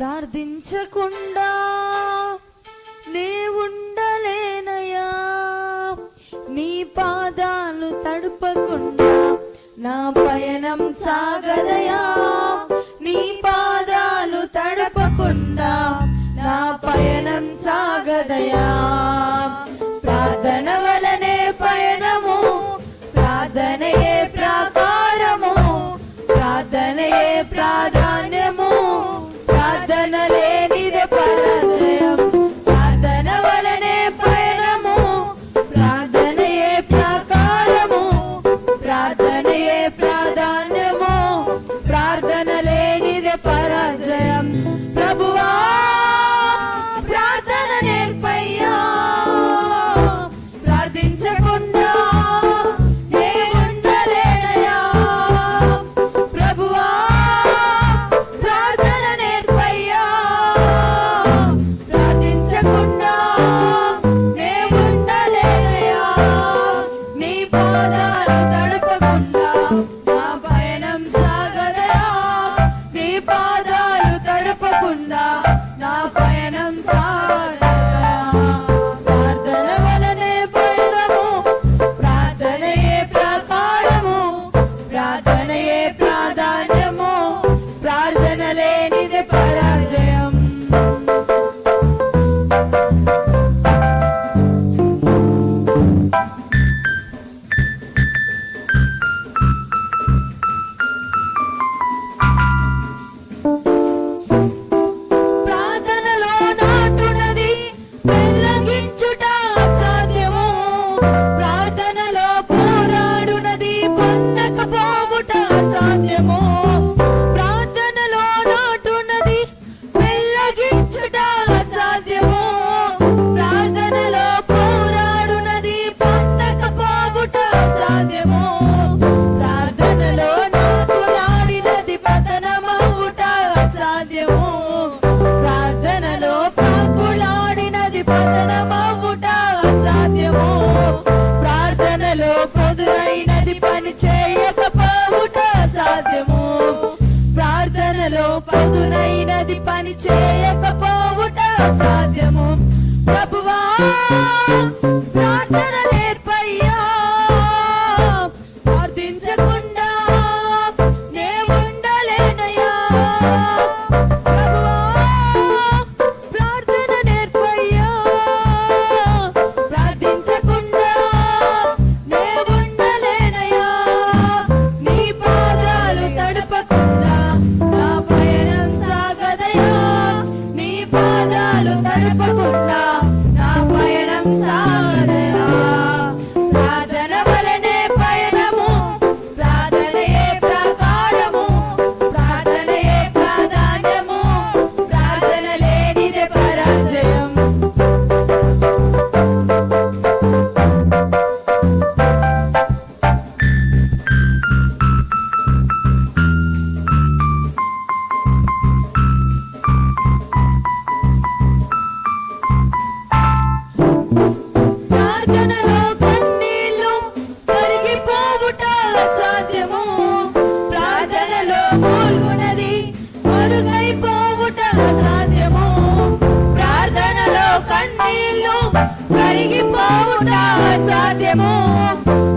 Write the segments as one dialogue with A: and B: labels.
A: ప్రార్థించకుండా నే ఉండలేనయా నీ పాదాలు తడుపకుండా నా పయనం సాగదయా నీ పాదాలు తడపకుండా నా పయనం సాగదయా dance పరగలేనిది పరా. Rotten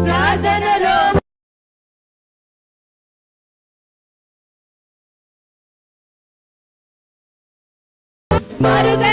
A: ప్రార్థనలో మరుగై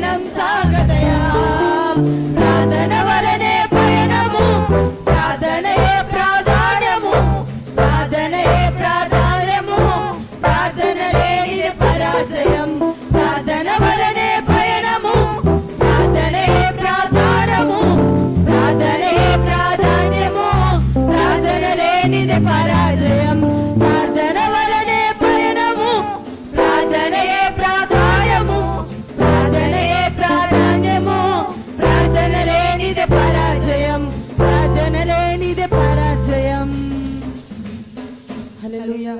A: లేనిదే పరాజయం ప్రార్థన వలనే పయనము. ప్రార్థనయే ప్రాధాన్యము ప్రార్థనయే ప్రాధాన్యము. ప్రార్థన లేనిదే పరాజయం. ప్రార్థన లేనిదే పరాజయం. హల్లెలూయా.